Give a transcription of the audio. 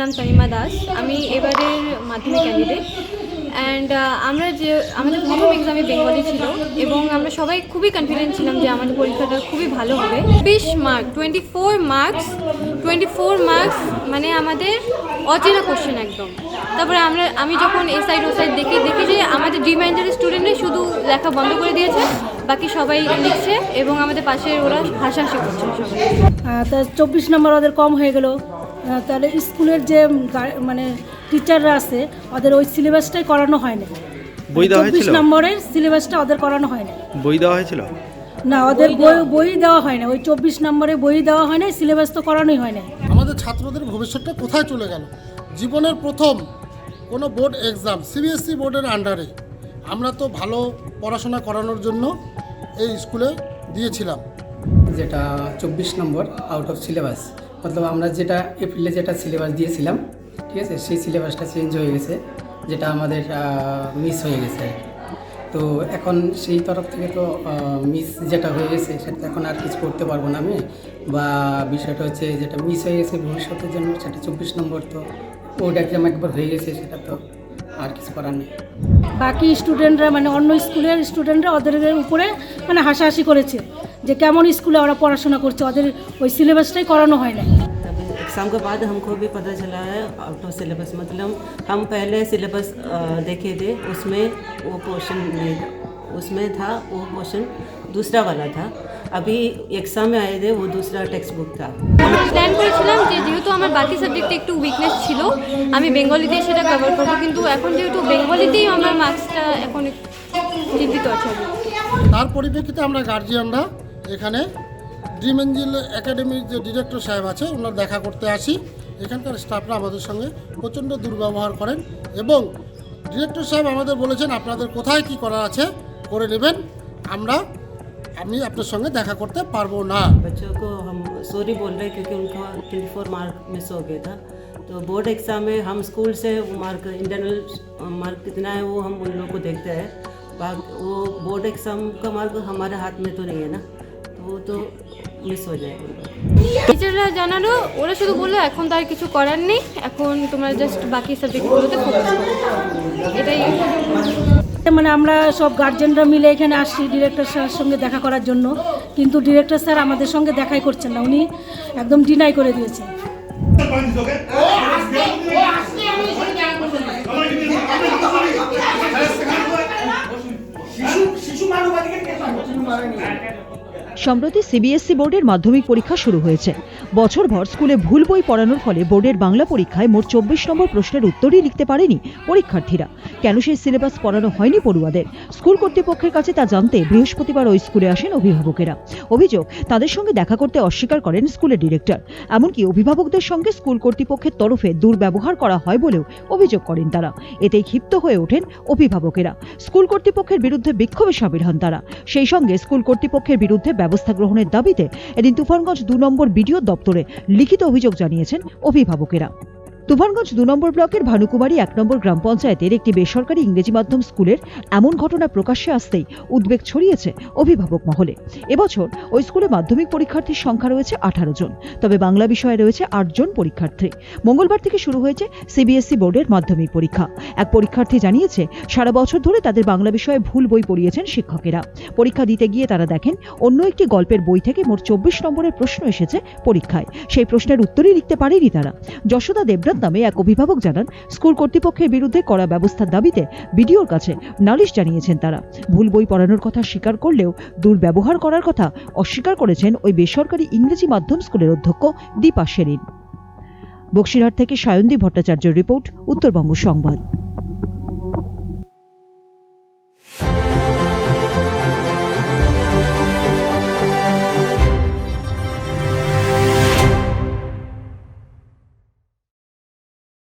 নাম তনিমা দাস। আমি এবারের মাধ্যমিক ক্যান্ডিডেট অ্যান্ড আমরা যে, আমাদের প্রথম এক্সামে বেঙ্গলি ছিল এবং আমরা সবাই খুবই কনফিডেন্ট ছিলাম যে আমাদের পরীক্ষাটা খুবই ভালো হবে। বিশ mark twenty four marks twenty four marks মানে আমাদের অচেনা কোশ্চেন একদম। তারপরে আমরা, আমি যখন এ সাইড ও সাইড দেখি দেখি যে আমাদের ডি মাইন্ডারের স্টুডেন্টরাই শুধু লেখা বন্ধ করে দিয়েছে, বাকি সবাই লিখছে এবং আমাদের পাশে ওরা হাসাহাসি করছে সবাই। চব্বিশ নম্বর ওদের কম হয়ে গেল। তাহলে স্কুলের যে মানে টিচাররা আছে ওদের ওই সিলেবাসটাই করানো হয় না বই দেওয়া চব্বিশ হয়েছিল? নম্বরের সিলেবাসটা ওদের করানো হয় না বই দেওয়া হয়েছিল? না ওদের বই বই দেওয়া হয় না ওই চব্বিশ নম্বরে বই দেওয়া হয় না সিলেবাস তো করানোই হয় না আমাদের ছাত্রদের ভবিষ্যৎটা কোথায় চলে গেল? জীবনের প্রথম কোনো বোর্ড এক্সাম সিবিএসসি বোর্ডের আন্ডারে আমরা তো ভালো পড়াশোনা করানোর জন্য এই স্কুলে দিয়েছিলাম। যেটা চব্বিশ নম্বর আউট অফ সিলেবাস মতলব আমরা যেটা এপ্রিলে যেটা সিলেবাস দিয়েছিলাম, ঠিক আছে, সেই সিলেবাসটা চেঞ্জ হয়ে গেছে, যেটা আমাদের মিস হয়ে গেছে। তো এখন সেই তরফ থেকে তো মিস যেটা হয়ে গেছে, সেটা এখন আর কিছু করতে পারব না আমি বা বিষয়টা হচ্ছে যেটা মিস হয়ে গেছে ভবিষ্যতের জন্য, সেটা চব্বিশ নম্বর তো ওটা একদম একবার হয়ে গেছে, সেটা তো আর কিছু করার নেই বাকি স্টুডেন্টরা মানে অন্য স্কুলের স্টুডেন্টরা ওদের উপরে মানে হাসাহাসি করেছে যে কেমন স্কুলে ওরা পড়াশোনা করছে ওদের ওই সিলেবাসটাই করানো হয় না तभी एग्ज़ाम के बाद हमको भी पता चला है आउट ऑफ सिलेबस मतलब हम पहले सिलेबस देखे थे उसमें वो पोर्शन नहीं उसमें था वो पोर्शन दूसरा वाला था अभी एग्ज़ाम में आए थे वो दूसरा टेक्स्ट बुक था প্ল্যান করেছিলাম যে যেহেতু আমার বাকি সাবজেক্টে একটু উইকনেস ছিল আমি বেঙ্গলিতে সেটা কভার করবো কিন্তু এখন যেহেতু বেঙ্গলিতেই আমার মার্কসটা এখন একটু চিন্তিত আছে আমি। তার পরিপ্রেক্ষিতে আমরা গার্জিয়ানরা এখানে ড্রিম এঞ্জেল একাডেমির যে ডিরেক্টর সাহেব আছে ওনার দেখা করতে আসি এখানকার স্টাফরা আমাদের সঙ্গে প্রচণ্ড দুর্ব্যবহার করেন এবং ডিরেক্টর সাহেব আমাদের বলেছেন আপনাদের কোথায় কি করা আছে করে নেবেন আমরা আমি আপনার সঙ্গে দেখা করতে পারবো না बच्चों को हम सॉरी बोल रहे हैं क्योंकि उनका ट्वेंटी फोर मार्क मिस हो गया था तो बोर्ड एग्ज़ाम में हम स्कूल से मार्क इंटरनल मार्क कितना है वो हम उन लोगों को देखते हैं बाकी वो बोर्ड एग्ज़ाम का मार्क हमारे हाथ में तो नहीं है ना तो वो तो मिस हो जाएगा उनका টিচাররা জানালো ওরা শুধু বললো এখন তো আর কিছু করার নেই এখন তোমরা জাস্ট বাকি সাবজেক্টগুলোতে ফোকাস করো এটাই মানে আমরা সব গার্জেনরা মিলে এখানে আসছি ডিরেক্টর স্যারের সঙ্গে দেখা করার জন্য। কিন্তু ডিরেক্টর স্যার আমাদের সঙ্গে দেখাই করছেন না। উনি একদম ডিনাই করে দিয়েছেন। সম্প্রতি সিবিএসসি বোর্ডের মাধ্যমিক পরীক্ষা শুরু হয়েছে। বছরভর স্কুলে ভুল বই পড়ানোর ফলে বোর্ডের বাংলা পরীক্ষায় মোট চব্বিশ নম্বর প্রশ্নের উত্তরই লিখতে পারেনি পরীক্ষার্থীরা। কেন সেই সিলেবাস পড়ানো হয়নি পড়ুয়াদের? স্কুল কর্তৃপক্ষের কাছে তা জানতে বৃহস্পতিবার ওই স্কুলে আসেন অভিভাবকেরা। অভিযোগ, তাদের সঙ্গে দেখা করতে অস্বীকার করেন স্কুলের ডিরেক্টর। এমনকি অভিভাবকদের সঙ্গে স্কুল কর্তৃপক্ষের তরফে দুর্ব্যবহার করা হয় বলেও অভিযোগ করেন তারা। এতেই ক্ষিপ্ত হয়ে ওঠেন অভিভাবকেরা। স্কুল কর্তৃপক্ষের বিরুদ্ধে বিক্ষোভে সামিল হন তারা। সেই সঙ্গে স্কুল কর্তৃপক্ষের বিরুদ্ধে ব্যবস্থা গ্রহণের দাবিতে এদিন তুফানগঞ্জ দু নম্বর বিডিও দপ্তরে লিখিত অভিযোগ জানিয়েছেন অভিভাবকেরা। তুফানগঞ্জ দু নম্বর ব্লকের ভানুকুমারী এক নম্বর গ্রাম পঞ্চায়েতের একটি বেসরকারি ইংরেজি মাধ্যম স্কুলের এমন ঘটনা প্রকাশ্যে আসতেই উদ্বেগ ছড়িয়েছে অভিভাবক মহলে। এবছর ওই স্কুলে মাধ্যমিক পরীক্ষার্থীর সংখ্যা রয়েছে আঠারো জন, তবে বাংলা বিষয়ে রয়েছে আটজন পরীক্ষার্থী। মঙ্গলবার থেকে শুরু হয়েছে সিবিএসই বোর্ডের মাধ্যমিক পরীক্ষা। এক পরীক্ষার্থী জানিয়েছে, সারা বছর ধরে তাদের বাংলা বিষয়ে ভুল বই পড়িয়েছেন শিক্ষকেরা। পরীক্ষা দিতে গিয়ে তারা দেখেন, অন্য একটি গল্পের বই থেকে মোট চব্বিশ নম্বরের প্রশ্ন এসেছে পরীক্ষায়। সেই প্রশ্নের উত্তরই লিখতে পারেনি তারা। যশোদা দেবনাথ নামে এক অভিভাবক জানান, স্কুল কর্তৃপক্ষের বিরুদ্ধে করা ব্যবস্থার দাবিতে বিডিওর কাছে নালিশ জানিয়েছেন তারা। ভুল বই পড়ানোর কথা স্বীকার করলেও দুর্ব্যবহার করার কথা অস্বীকার করেছেন ওই বেসরকারি ইংরেজি মাধ্যম স্কুলের অধ্যক্ষ দীপা শেরিন বক্সিরহাট থেকে সায়ন্দী ভট্টাচার্যের রিপোর্ট, উত্তরবঙ্গ সংবাদ।